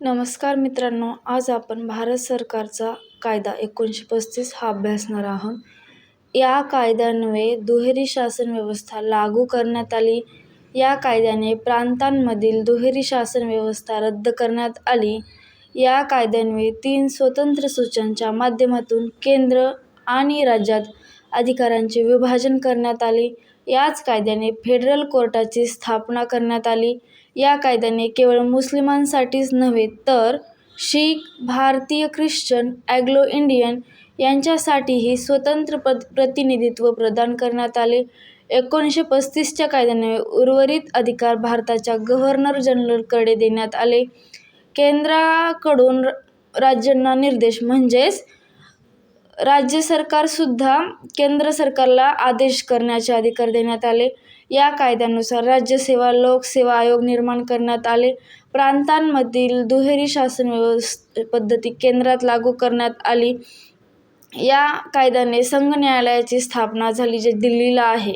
नमस्कार मित्रांनो आज आपण भारत सरकारचा कायदा एकोणीसशे पस्तीस हा अभ्यासणार आहोत. या कायद्यान्वये दुहेरी शासन व्यवस्था लागू करण्यात आली. या कायद्याने प्रांतांमधील दुहेरी शासन व्यवस्था रद्द करण्यात आली. या कायद्यान्वये तीन स्वतंत्र सूचांच्या माध्यमातून केंद्र आणि राज्यात अधिकारांचे विभाजन करण्यात आले. याच कायद्याने फेडरल कोर्टाची स्थापना करण्यात आली. या कायद्याने केवळ मुस्लिमांसाठीच नव्हे तर शीख भारतीय ख्रिश्चन ॲग्लो इंडियन यांच्यासाठीही स्वतंत्र प्र प्रतिनिधित्व प्रदान करण्यात आले. एकोणीसशे पस्तीसच्या कायद्याने उर्वरित अधिकार भारताच्या गव्हर्नर जनरलकडे देण्यात आले. केंद्राकडून राज्यांना निर्देश म्हणजेच राज्य सरकारसुद्धा केंद्र सरकारला आदेश करण्याचे अधिकार देण्यात आले. या कायद्यानुसार राज्यसेवा लोकसेवा आयोग निर्माण करण्यात आले. प्रांतांमधील दुहेरी शासन व्यवस् पद्धती केंद्रात लागू करण्यात आली. या कायद्याने संघ न्यायालयाची स्थापना झाली जे दिल्लीला आहे.